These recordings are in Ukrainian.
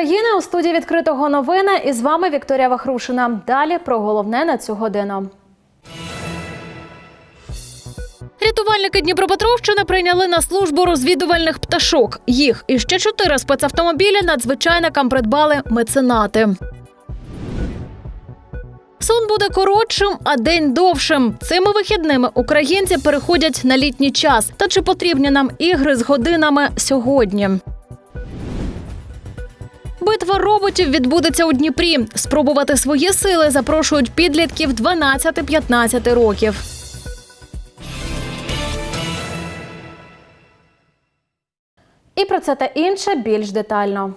України у студії відкритого новини і з вами Вікторія Вахрушина. Далі про головне на цю годину. Рятувальники Дніпропетровщини прийняли на службу розвідувальних пташок. Їх і ще чотири спецавтомобілі надзвичайникам придбали меценати. Сон буде коротшим, а день довшим. Цими вихідними українці переходять на літній час. Та чи потрібні нам ігри з годинами сьогодні? Битва роботів відбудеться у Дніпрі. Спробувати свої сили запрошують підлітків 12-15 років. І про це та інше більш детально.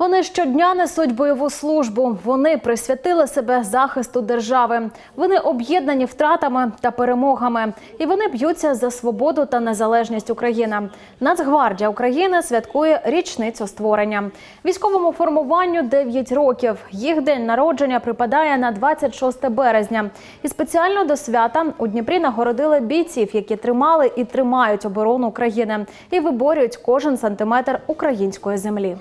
Вони щодня несуть бойову службу. Вони присвятили себе захисту держави. Вони об'єднані втратами та перемогами. І вони б'ються за свободу та незалежність України. Нацгвардія України святкує річницю створення. Військовому формуванню 9 років. Їх день народження припадає на 26 березня. І спеціально до свята у Дніпрі нагородили бійців, які тримали і тримають оборону України і виборюють кожен сантиметр української землі.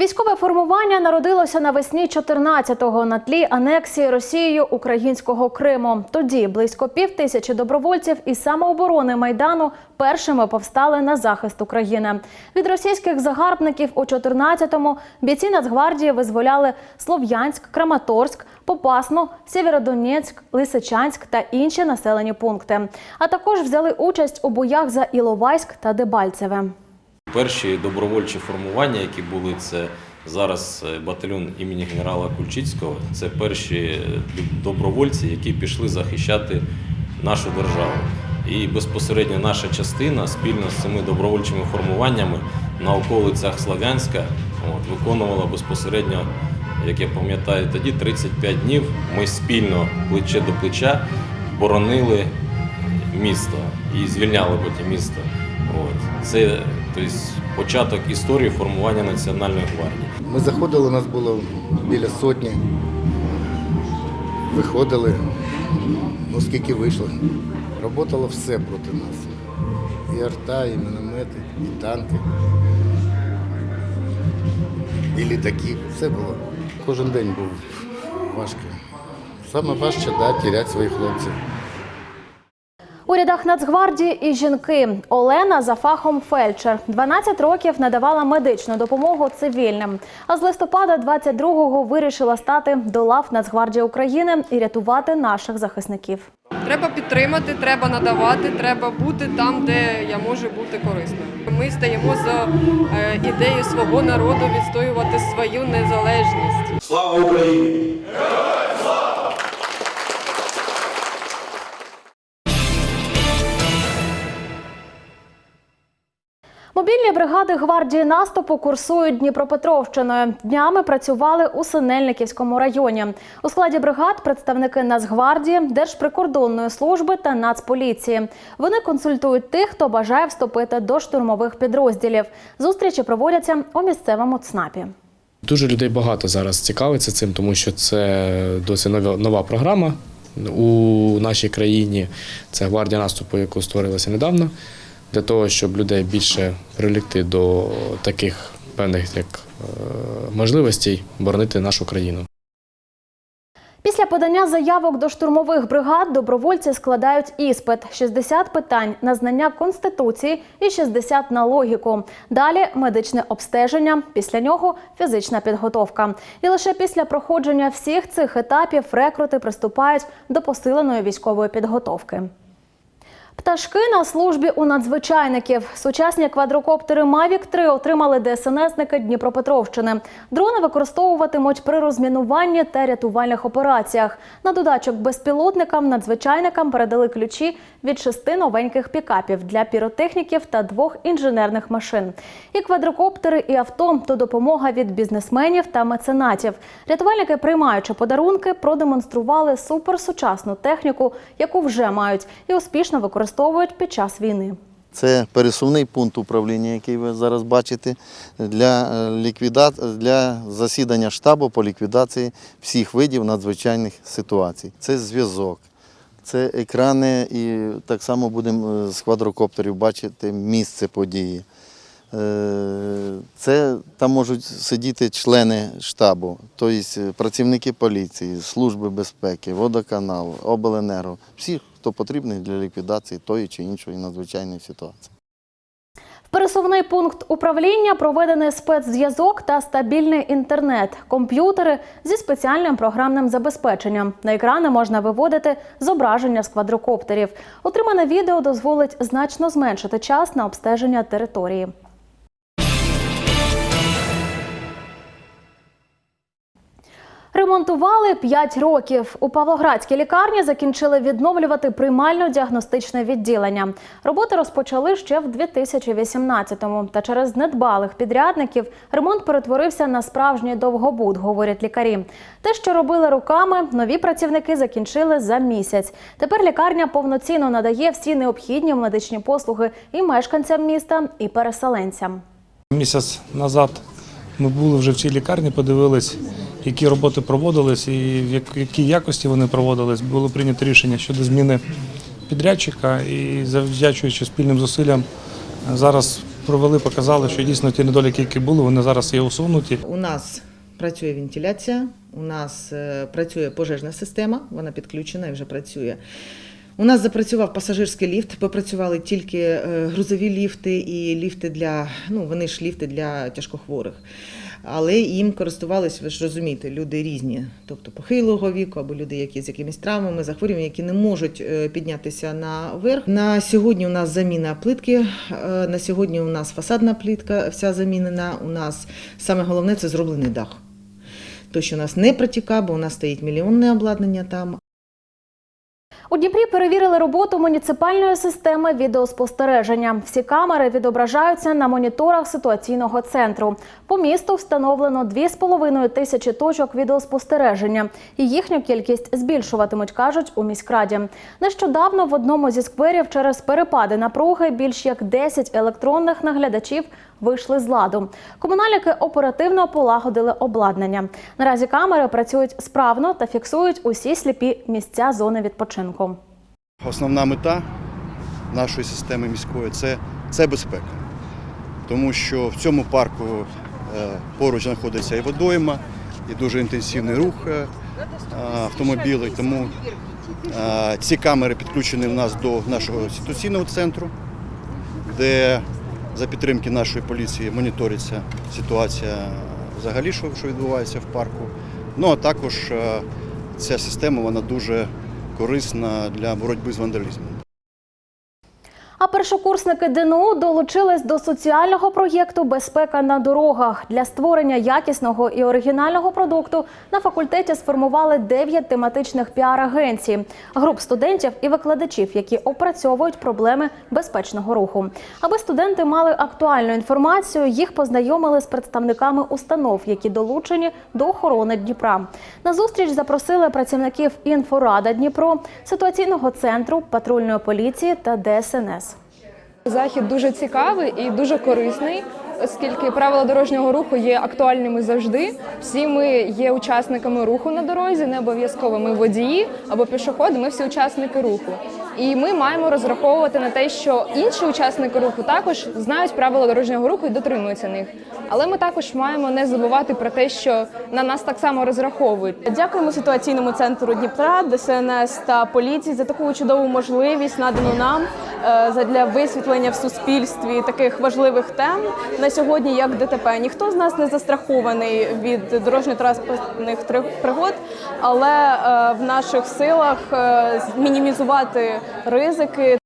Військове формування народилося навесні 14-го на тлі анексії Росією українського Криму. Тоді близько пів тисячі добровольців із самооборони майдану першими повстали на захист України. Від російських загарбників у 14-му бійці Нацгвардії визволяли Слов'янськ, Краматорськ, Попасну, Сєвєродонецьк, Лисичанськ та інші населені пункти. А також взяли участь у боях за Іловайськ та Дебальцеве. Перші добровольчі формування, які були, це зараз е, батальйон імені генерала Кульчицького. Це перші е, добровольці, які пішли захищати нашу державу. І безпосередньо наша частина спільно з цими добровольчими формуваннями на околицях Славянська от, виконувала безпосередньо, як я пам'ятаю, тоді 35 днів. Ми спільно плече до плеча боронили місто і звільняли потім місто. От. Це тобто, початок історії формування Національної гвардії. Ми заходили, у нас було біля сотні. Виходили, ну скільки вийшло. Работало все проти нас. І арта, і міномети, і танки, і літаки. Все було. Кожен день був важко. Саме важче да, теряти своїх хлопців. У рядах Нацгвардії і жінки Олена за фахом фельдшер 12 років надавала медичну допомогу цивільним. А з листопада 22-го вирішила стати до лав Нацгвардії України і рятувати наших захисників. Треба підтримати, треба надавати, треба бути там, де я можу бути корисною. Ми стаємо за е, ідею свого народу відстоювати свою незалежність. Слава Україні! Мобільні бригади гвардії наступу курсують Дніпропетровщиною. Днями працювали у Синельниківському районі. У складі бригад представники Нацгвардії, Держприкордонної служби та Нацполіції. Вони консультують тих, хто бажає вступити до штурмових підрозділів. Зустрічі проводяться у місцевому ЦНАПі. Дуже людей багато зараз цікавиться цим, тому що це нова, нова програма у нашій країні. Це гвардія наступу, яку створилася недавно, для того, щоб людей більше привлекти до таких певних як е, можливостей боронити нашу країну. Після подання заявок до штурмових бригад добровольці складають іспит 60 питань на знання конституції і 60 на логіку. Далі медичне обстеження, після нього фізична підготовка. І лише після проходження всіх цих етапів рекрути приступають до посиленої військової підготовки. Пташки на службі у надзвичайників. Сучасні квадрокоптери Mavic 3 отримали ДСНСники Дніпропетровщини. Дрони використовуватимуть при розмінуванні та рятувальних операціях. На додачок безпілотникам надзвичайникам передали ключі від шести новеньких пікапів для піротехніків та двох інженерних машин. І квадрокоптери, і авто то допомога від бізнесменів та меценатів. Рятувальники, приймаючи подарунки, продемонстрували суперсучасну техніку, яку вже мають, і успішно використовують під час війни. Це пересувний пункт управління, який ви зараз бачите, для, е, ліквіда... для засідання штабу по ліквідації всіх видів надзвичайних ситуацій. Це зв'язок, Це екрани, і так само будемо е, з квадрокоптерів бачити місце події. Е, Це там можуть сидіти члени штабу, тобто працівники поліції, служби безпеки, водоканал, обленерго, всі, хто потрібний для ліквідації тої чи іншої надзвичайної ситуації. Пересувний пункт управління проведений спецзв'язок та стабільний інтернет, комп'ютери зі спеціальним програмним забезпеченням. На екрани можна виводити зображення з квадрокоптерів. Отримане відео дозволить значно зменшити час на обстеження території. Ремонтували 5 років. У Павлоградській лікарні закінчили відновлювати приймально-діагностичне відділення. Роботи розпочали ще в 2018-му. Та через недбалих підрядників ремонт перетворився на справжній довгобуд, говорять лікарі. Те, що робили руками, нові працівники закінчили за місяць. Тепер лікарня повноцінно надає всі необхідні медичні послуги і мешканцям міста, і переселенцям. Місяць назад ми були вже в цій лікарні, подивились, які роботи проводились і в якій якості вони проводились. Було прийнято рішення щодо зміни підрядчика і завдячуючи спільним зусиллям, зараз провели, показали, що дійсно ті недоліки, які були, вони зараз є усунуті. У нас працює вентиляція, у нас е, працює пожежна система, вона підключена і вже працює. У нас запрацював пасажирський ліфт, попрацювали тільки е, грузові ліфти і ліфти для, ну вони ж ліфти для тяжкохворих. Але їм користувались, ви ж розумієте, люди різні, тобто похилого віку або люди, які з якимись травмами, захворюваннями, які не можуть е, піднятися наверх. На сьогодні у нас заміна плитки, е, на сьогодні у нас фасадна плитка вся замінена. У нас саме головне це зроблений дах. То, що у нас не протіка, бо у нас стоїть мільйонне обладнання там, У Дніпрі перевірили роботу муніципальної системи відеоспостереження. Всі камери відображаються на моніторах ситуаційного центру. По місту встановлено 2,5 тисячі точок відеоспостереження. І їхню кількість збільшуватимуть, кажуть у міськраді. Нещодавно в одному зі скверів через перепади напруги більш як 10 електронних наглядачів вийшли з ладу. Комунальники оперативно полагодили обладнання. Наразі камери працюють справно та фіксують усі сліпі місця зони відпочинку. Основна мета нашої системи міської це, це безпека. Тому що в цьому парку е, поруч знаходиться і водойма, і дуже інтенсивний рух е, автомобілів. Тому е, ці камери підключені у нас до нашого ситуаційного центру, де за підтримки нашої поліції моніториться ситуація взагалі, що, відбувається в парку. Ну а також е, ця система вона дуже корисна для боротьби з вандалізмом. А першокурсники ДНУ долучились до соціального проєкту Безпека на дорогах для створення якісного і оригінального продукту. На факультеті сформували 9 тематичних піар-агенцій, груп студентів і викладачів, які опрацьовують проблеми безпечного руху. Аби студенти мали актуальну інформацію, їх познайомили з представниками установ, які долучені до охорони Дніпра. На зустріч запросили працівників інфорада Дніпро, ситуаційного центру, патрульної поліції та ДСНС. Захід дуже цікавий і дуже корисний, оскільки правила дорожнього руху є актуальними завжди. Всі ми є учасниками руху на дорозі, не обов'язково ми водії або пішоходи. Ми всі учасники руху. І ми маємо розраховувати на те, що інші учасники руху також знають правила дорожнього руху і дотримуються них. Але ми також маємо не забувати про те, що на нас так само розраховують. Дякуємо ситуаційному центру Дніпра, ДСНС та поліції за таку чудову можливість, надану нам е, для висвітлення в суспільстві таких важливих тем на сьогодні, як ДТП. Ніхто з нас не застрахований від дорожньо-транспортних пригод, але е, в наших силах е, мінімізувати ризики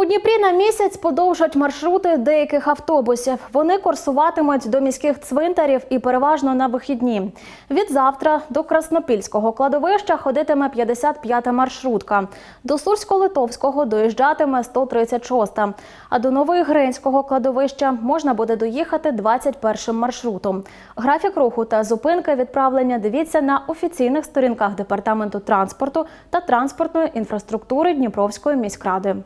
У Дніпрі на місяць подовжать маршрути деяких автобусів. Вони курсуватимуть до міських цвинтарів і переважно на вихідні. Від завтра до Краснопільського кладовища ходитиме 55-та маршрутка. До Сурсько-Литовського доїжджатиме 136-та. А до Новоігринського кладовища можна буде доїхати 21-м маршрутом. Графік руху та зупинки відправлення дивіться на офіційних сторінках департаменту транспорту та транспортної інфраструктури Дніпровської міськради.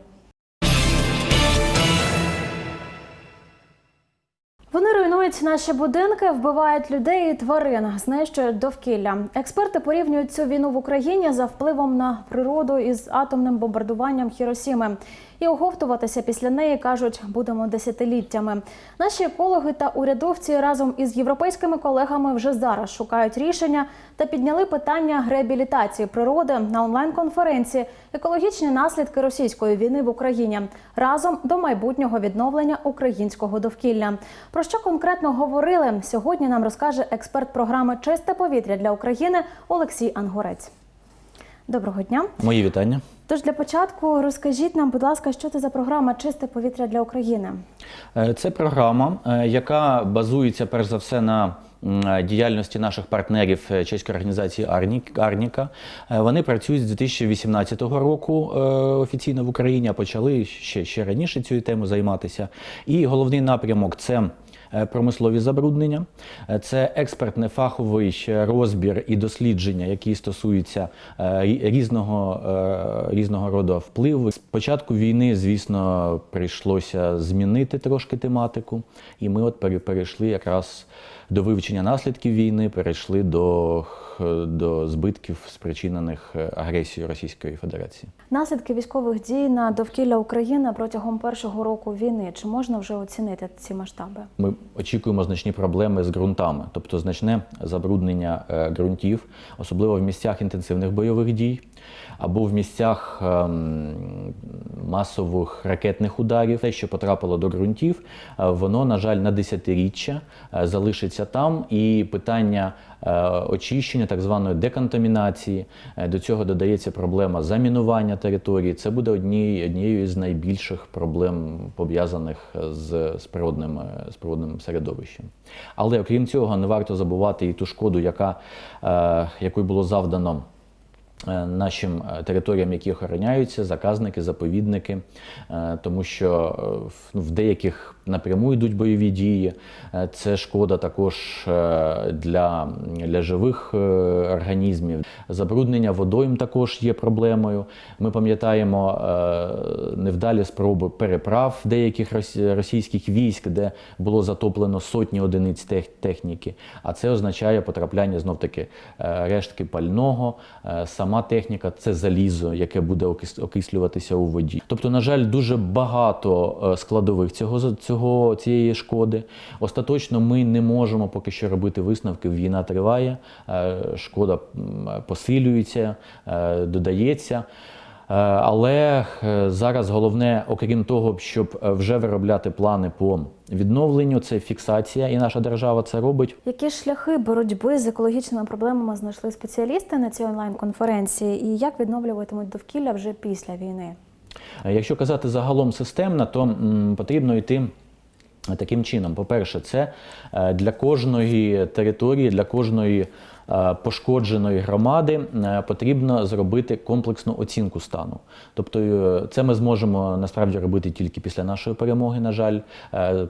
Вони руйнують наші будинки, вбивають людей і тварин, знищують довкілля. Експерти порівнюють цю війну в Україні за впливом на природу із атомним бомбардуванням Хіросіми. І оговтуватися після неї кажуть, будемо десятиліттями. Наші екологи та урядовці разом із європейськими колегами вже зараз шукають рішення та підняли питання реабілітації природи на онлайн-конференції Екологічні наслідки російської війни в Україні разом до майбутнього відновлення українського довкілля. Про що конкретно говорили сьогодні? Нам розкаже експерт програми Чисте повітря для України Олексій Ангорець. Доброго дня. Мої вітання. Тож для початку розкажіть нам, будь ласка, що це за програма Чисте повітря для України? Е, Це програма, е, яка базується перш за все на діяльності наших партнерів е, чеської організації Арніка. Е, Вони працюють з 2018 року е, офіційно в Україні, а почали ще, ще раніше цією темою займатися. І головний напрямок це. Е, Промислові забруднення, Е, це експертний фаховий розбір і дослідження, які стосуються е, різного, різного роду впливу. З початку війни, звісно, прийшлося змінити трошки тематику, і ми от пере- перейшли якраз до вивчення наслідків війни, перейшли до, до збитків, спричинених е, агресією Російської Федерації. Наслідки військових дій на довкілля України протягом першого року війни. Чи можна вже оцінити ці масштаби? Ми очікуємо значні проблеми з ґрунтами, тобто значне забруднення е, ґрунтів, особливо в місцях інтенсивних бойових дій або в місцях ем, масових ракетних ударів. Те, що потрапило до ґрунтів, е, воно, на жаль, на десятиріччя е, залишиться там. І питання е, очищення, так званої деконтамінації, до цього додається проблема замінування території. Це буде однією, однією з найбільших проблем пов'язаних з, з, природним, з природним середовищем. Але окрім цього, не варто забувати і ту шкоду, яка, якою було завдано нашим е, територіям, які охороняються, заказники, заповідники, е, тому що е, в- деяких напряму йдуть бойові дії. Е, Це шкода також е, для, для живих е, організмів. Забруднення водойм також є проблемою. Ми пам'ятаємо е, невдалі спроби переправ деяких російських військ, де було затоплено сотні одиниць тех- техніки. А це означає потрапляння знов таки е, рештки пального, е, сама техніка це залізо, яке буде окис- окислюватися у воді. Тобто, на жаль, дуже багато е, складових цього цього цієї шкоди. Остаточно ми не можемо поки що робити висновки. Війна триває, е, шкода посилюється, е, додається. Е, Але е, зараз головне, окрім того, щоб е, вже виробляти плани по відновленню, це фіксація, і наша держава це робить. Які шляхи боротьби з екологічними проблемами знайшли спеціалісти на цій онлайн-конференції, і як відновлюватимуть довкілля вже після війни? Якщо казати загалом системно, то м, потрібно йти. Таким чином, по-перше, це для кожної території, для кожної пошкодженої громади е, потрібно зробити комплексну оцінку стану. Тобто е, це ми зможемо насправді робити тільки після нашої перемоги, на жаль, Е,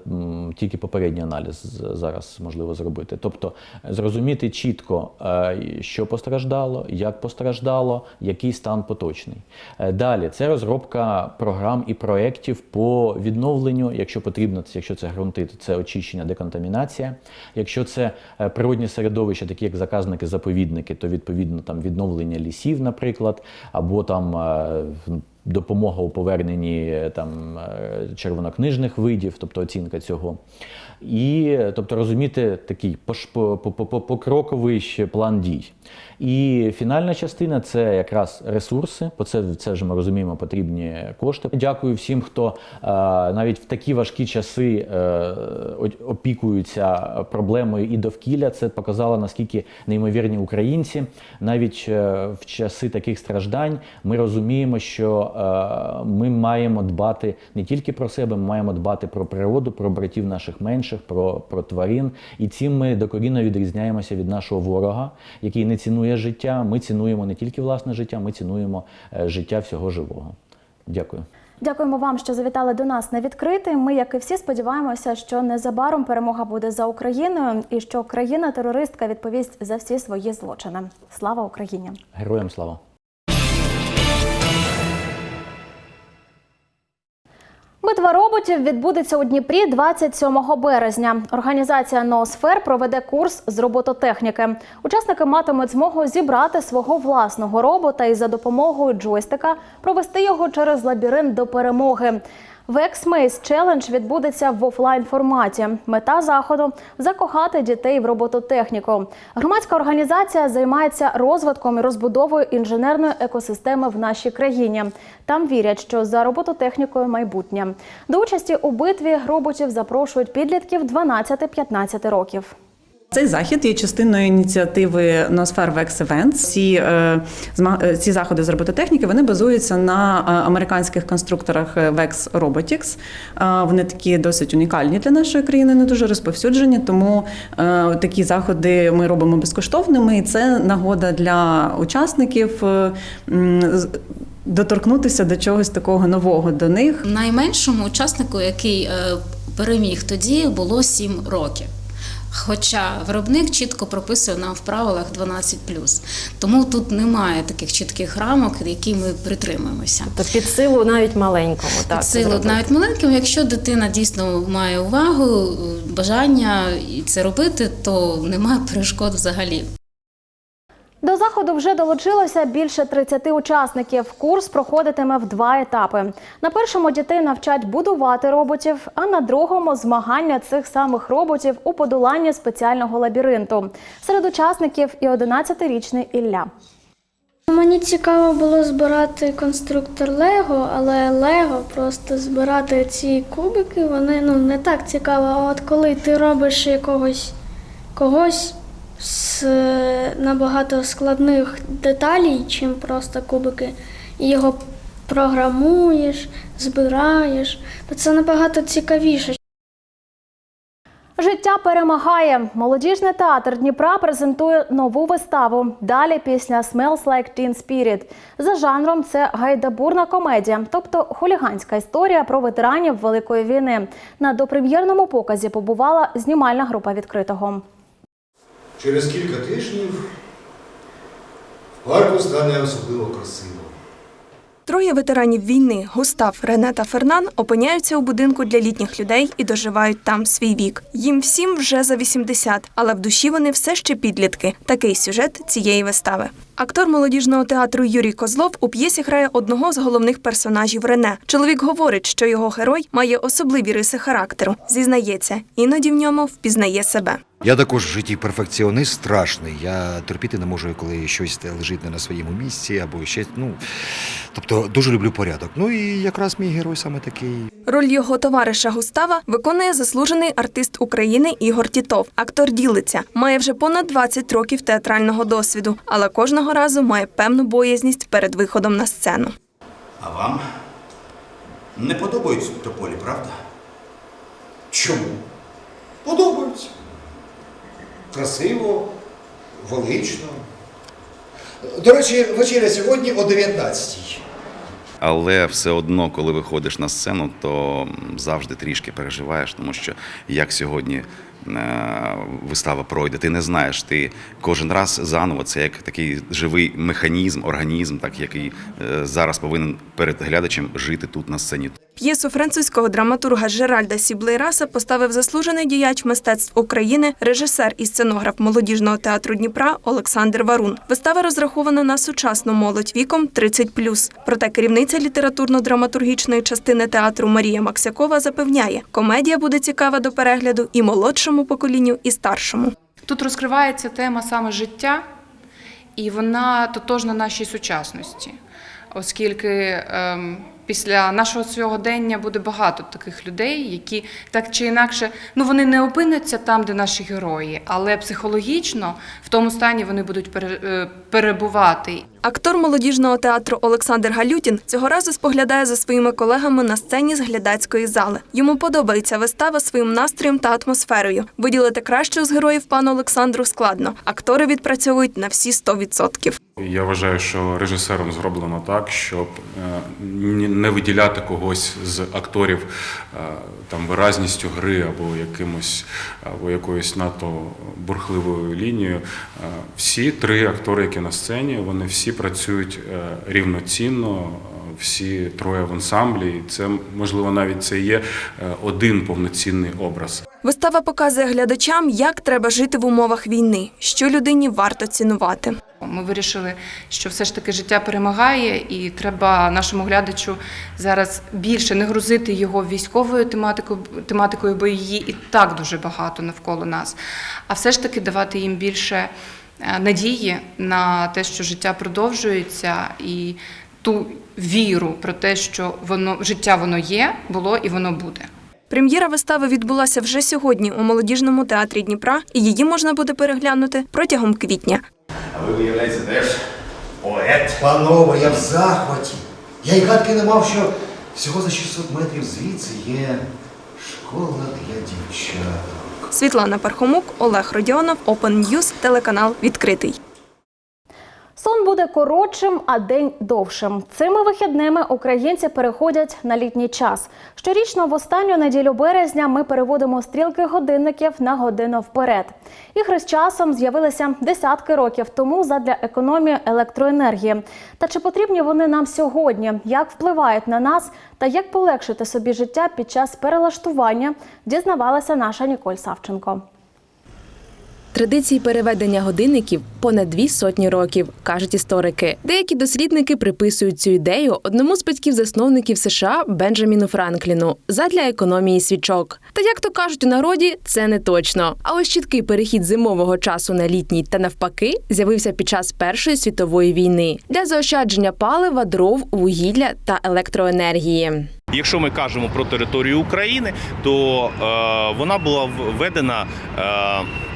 тільки попередній аналіз зараз можливо зробити. Тобто зрозуміти чітко, е, що постраждало, як постраждало, який стан поточний. Е, Далі це розробка програм і проєктів по відновленню, якщо потрібно, якщо це ґрунти, то це очищення, деконтамінація. Якщо це е, природні середовища, такі як заказники, заповідники, то відповідно там відновлення лісів, наприклад, або там. Допомога у поверненні е, там е, червонокнижних видів, тобто оцінка цього. І тобто розуміти такий по- по- по- по- покроковий план дій. І фінальна частина це якраз ресурси, бо це, це вже ми розуміємо, потрібні кошти. Дякую всім, хто е, навіть в такі важкі часи опікуються проблемою і довкілля. Це показало наскільки неймовірні українці. Навіть в часи таких страждань ми розуміємо, що е, ми маємо дбати не тільки про себе, ми маємо дбати про природу, про братів наших менших, про, про тварин. І цим ми докорінно відрізняємося від нашого ворога, який не цінує життя. Ми цінуємо не тільки власне життя, ми цінуємо е, життя всього живого. Дякую. Дякуємо вам, що завітали до нас на відкритий. Ми, як і всі, сподіваємося, що незабаром перемога буде за Україною і що країна-терористка відповість за всі свої злочини. Слава Україні! Героям слава! Битва роботів відбудеться у Дніпрі 27 березня. Організація Ноосфер проведе курс з робототехніки. Учасники матимуть змогу зібрати свого власного робота і за допомогою джойстика провести його через лабіринт до перемоги. Maze Challenge відбудеться в офлайн форматі. Мета заходу закохати дітей в робототехніку. Громадська організація займається розвитком і розбудовою інженерної екосистеми в нашій країні. Там вірять, що за робототехнікою майбутнє. До участі у битві роботів запрошують підлітків 12-15 років. Цей захід є частиною ініціативи Nosfer Vex Events. Е, е, ці заходи з робототехніки вони базуються на е, американських конструкторах Robotics. Е, вони такі досить унікальні для нашої країни, не дуже розповсюджені. Тому е, такі заходи ми робимо безкоштовними, і це нагода для учасників. е, Доторкнутися до чогось такого нового до них, Найменшому учаснику, який переміг тоді, було 7 років. Хоча виробник чітко прописує нам в правилах 12+. Тому тут немає таких чітких рамок, які ми притримуємося. Тобто під силу навіть маленькому. Так, Під силу зробити. навіть маленькому. якщо дитина дійсно має увагу, бажання і це робити, то немає перешкод взагалі. До заходу вже долучилося більше 30 учасників. Курс проходитиме в два етапи. На першому дітей навчать будувати роботів, а на другому змагання цих самих роботів у подоланні спеціального лабіринту. Серед учасників і 11-річний Ілля. Мені цікаво було збирати конструктор Лего, але Лего просто збирати ці кубики, вони ну не так цікаво. А от коли ти робиш якогось когось з е, набагато складних деталей, чим просто кубики, і його програмуєш, збираєш, то це набагато цікавіше. Життя перемагає. Молодіжний театр Дніпра презентує нову виставу. Далі пісня «Smells like Teen Spirit». За жанром це гайдабурна комедія, тобто хуліганська історія про ветеранів Великої війни. На допрем'єрному показі побувала знімальна група відкритого. Через кілька тижнів в парку стане особливо красиво. Троє ветеранів війни Густав, Рене та Фернан опиняються у будинку для літніх людей і доживають там свій вік. Їм всім вже за 80, але в душі вони все ще підлітки. Такий сюжет цієї вистави. Актор молодіжного театру Юрій Козлов у п'єсі грає одного з головних персонажів Рене. Чоловік говорить, що його герой має особливі риси характеру. Зізнається, іноді в ньому впізнає себе. Я також в житті перфекціонист страшний. Я терпіти не можу, коли щось лежить не на своєму місці або ще. Ну тобто дуже люблю порядок. Ну і якраз мій герой саме такий. Роль його товариша Густава виконує заслужений артист України Ігор Тітов. Актор ділиться, має вже понад 20 років театрального досвіду, але кожного разу має певну боязність перед виходом на сцену. А вам не подобаються тополі, правда? Чому? Подобається. Красиво, велично. До речі, вечеря сьогодні о 19-й. Але все одно, коли виходиш на сцену, то завжди трішки переживаєш, тому що як сьогодні е, вистава пройде, ти не знаєш. Ти кожен раз заново це як такий живий механізм, організм, так який е, зараз повинен перед глядачем жити тут на сцені. П'єсу французького драматурга Жеральда Сіблейраса поставив заслужений діяч мистецтв України, режисер і сценограф молодіжного театру Дніпра Олександр Варун. Вистава розрахована на сучасну молодь віком 30+. Проте керівниця літературно-драматургічної частини театру Марія Максякова запевняє, комедія буде цікава до перегляду і молодшому поколінню, і старшому. Тут розкривається тема саме життя, і вона тотожна нашій сучасності, оскільки ем, після нашого сьогодення буде багато таких людей, які так чи інакше, ну вони не опиняться там, де наші герої, але психологічно в тому стані вони будуть е, перебувати. Актор молодіжного театру Олександр Галютін цього разу споглядає за своїми колегами на сцені з глядацької зали. Йому подобається вистава своїм настроєм та атмосферою. Виділити кращого з героїв пану Олександру складно. Актори відпрацьовують на всі 100%. Я вважаю, що режисером зроблено так, щоб е, не виділяти когось з акторів е, там виразністю гри або якимось або якоюсь надто бурхливою лінією. Е, Всі три актори, які на сцені, вони всі працюють е, рівноцінно, е, всі троє в ансамблі. І це можливо навіть це є е, один повноцінний образ. Вистава показує глядачам, як треба жити в умовах війни, що людині варто цінувати. Ми вирішили, що все ж таки життя перемагає, і треба нашому глядачу зараз більше не грузити його військовою тематикою, тематикою, бо її і так дуже багато навколо нас. А все ж таки давати їм більше надії на те, що життя продовжується, і ту віру про те, що воно життя воно є, було і воно буде. Прем'єра вистави відбулася вже сьогодні у молодіжному театрі Дніпра, і її можна буде переглянути протягом квітня. А ви виявляєте теж поет. Панове, я в захваті. Я й гадки не мав, що всього за 600 метрів звідси є школа для дівчаток. Світлана Пархомук, Олег Родіонов, Open News, телеканал відкритий. Сон буде коротшим, а день довшим. Цими вихідними українці переходять на літній час. Щорічно в останню неділю березня ми переводимо стрілки годинників на годину вперед. Ігри з часом з'явилися десятки років тому задля економії електроенергії. Та чи потрібні вони нам сьогодні? Як впливають на нас та як полегшити собі життя під час перелаштування? Дізнавалася наша Ніколь Савченко. Традиції переведення годинників понад дві сотні років, кажуть історики. Деякі дослідники приписують цю ідею одному з батьків-засновників США Бенджаміну Франкліну задля економії свічок. Та як то кажуть у народі, це не точно. А ось чіткий перехід зимового часу на літній та навпаки з'явився під час Першої світової війни для заощадження палива, дров, вугілля та електроенергії. Якщо ми кажемо про територію України, то е, вона була введена. Е,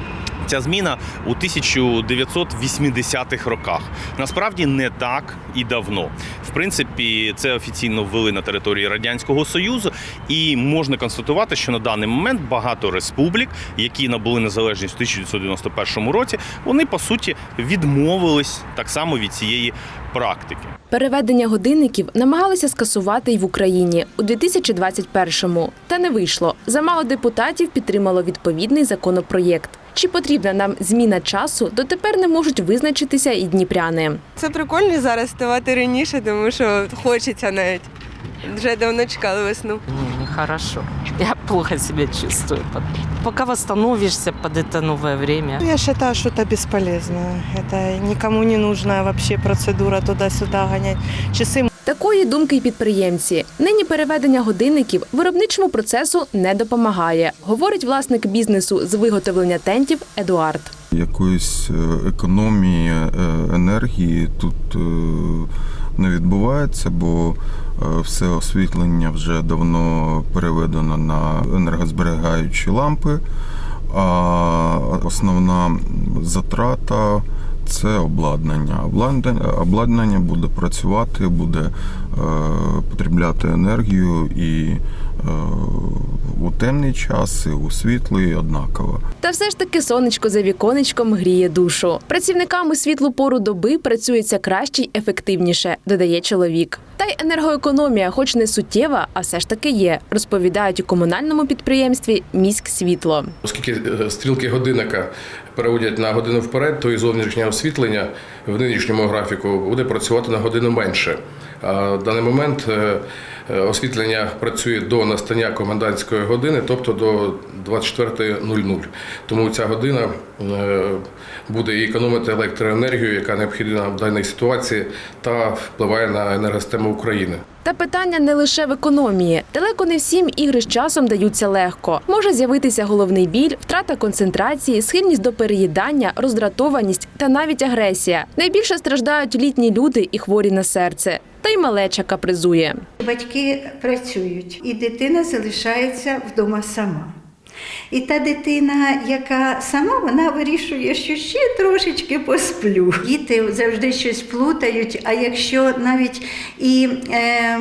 Ця зміна у 1980-х роках насправді не так і давно. В принципі, це офіційно ввели на території радянського союзу, і можна констатувати, що на даний момент багато республік, які набули незалежність у 1991 році, вони по суті відмовились так само від цієї практики. Переведення годинників намагалися скасувати й в Україні у 2021-му. Та не вийшло. Замало депутатів підтримало відповідний законопроєкт. Чи потрібна нам зміна часу, дотепер не можуть визначитися і дніпряни. Це прикольно зараз ставати раніше, тому що хочеться навіть. Вже давно чекали весну. Нехорошо. Я плохо себя чувствую. Пока восстановишься под это новое время. Я считаю, что это бесполезно. Это никому не нужная вообще процедура туда-сюда гонять. Часы Такої думки й підприємці. Нині переведення годинників виробничому процесу не допомагає, говорить власник бізнесу з виготовлення тентів Едуард. Якоїсь е, економії е, енергії тут е, не відбувається, бо все освітлення вже давно переведено на енергозберігаючі лампи, а основна затрата це обладнання. Обладнання, обладнання буде працювати, буде е, потребляти енергію і е, у темний час, і у світлий однаково. Та все ж таки сонечко за віконечком гріє душу. Працівникам у світлу пору доби працюється краще й ефективніше, додає чоловік. Та й енергоекономія, хоч не суттєва, а все ж таки є, розповідають у комунальному підприємстві Міськ світло. Оскільки е, стрілки годинника переводять на годину вперед, то і зовнішнє освітлення в нинішньому графіку буде працювати на годину менше. А в даний момент е, е, освітлення працює до настання комендантської години, тобто до 24.00. Тому ця година е, буде і економити електроенергію, яка необхідна в даній ситуації, та впливає на енергосистему України. Та питання не лише в економії. Далеко не всім ігри з часом даються легко. Може з'явитися головний біль, втрата концентрації, схильність до переїдання, роздратованість та навіть агресія. Найбільше страждають літні люди і хворі на серце. Та й малеча капризує. Батьки працюють, і дитина залишається вдома сама. І та дитина, яка сама вона вирішує, що ще трошечки посплю. Діти завжди щось плутають. А якщо навіть і е,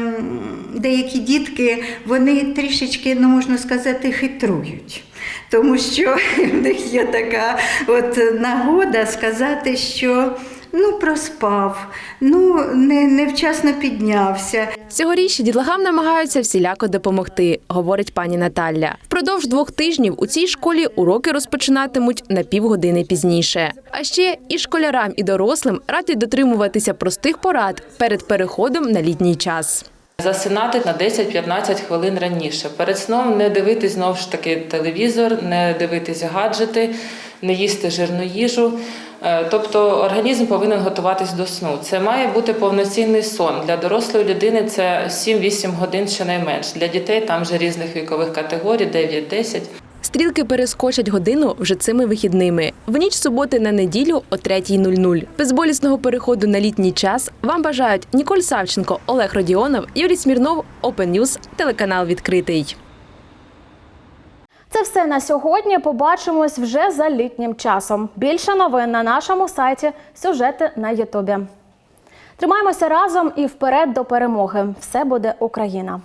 деякі дітки, вони трішечки, ну можна сказати, хитрують. тому що в них є така от нагода сказати, що ну проспав, ну не, невчасно піднявся. Цьогоріч дітлахам намагаються всіляко допомогти, говорить пані Наталя. Впродовж двох тижнів у цій школі уроки розпочинатимуть на півгодини пізніше. А ще і школярам, і дорослим радять дотримуватися простих порад перед переходом на літній час. Засинати на 10-15 хвилин раніше. Перед сном не дивитись знову ж таки телевізор, не дивитись гаджети, не їсти жирну їжу. Е, Тобто організм повинен готуватись до сну. Це має бути повноцінний сон. Для дорослої людини це 7-8 годин щонайменш. Для дітей там вже різних вікових категорій, 9-10. Стрілки перескочать годину вже цими вихідними. В ніч суботи на неділю о 3.00. Безболісного переходу на літній час вам бажають Ніколь Савченко, Олег Родіонов, Юрій Смірнов, Open News, телеканал відкритий. Це все на сьогодні. Побачимось вже за літнім часом. Більше новин на нашому сайті, сюжети на Ютубі. Тримаємося разом і вперед до перемоги. Все буде Україна.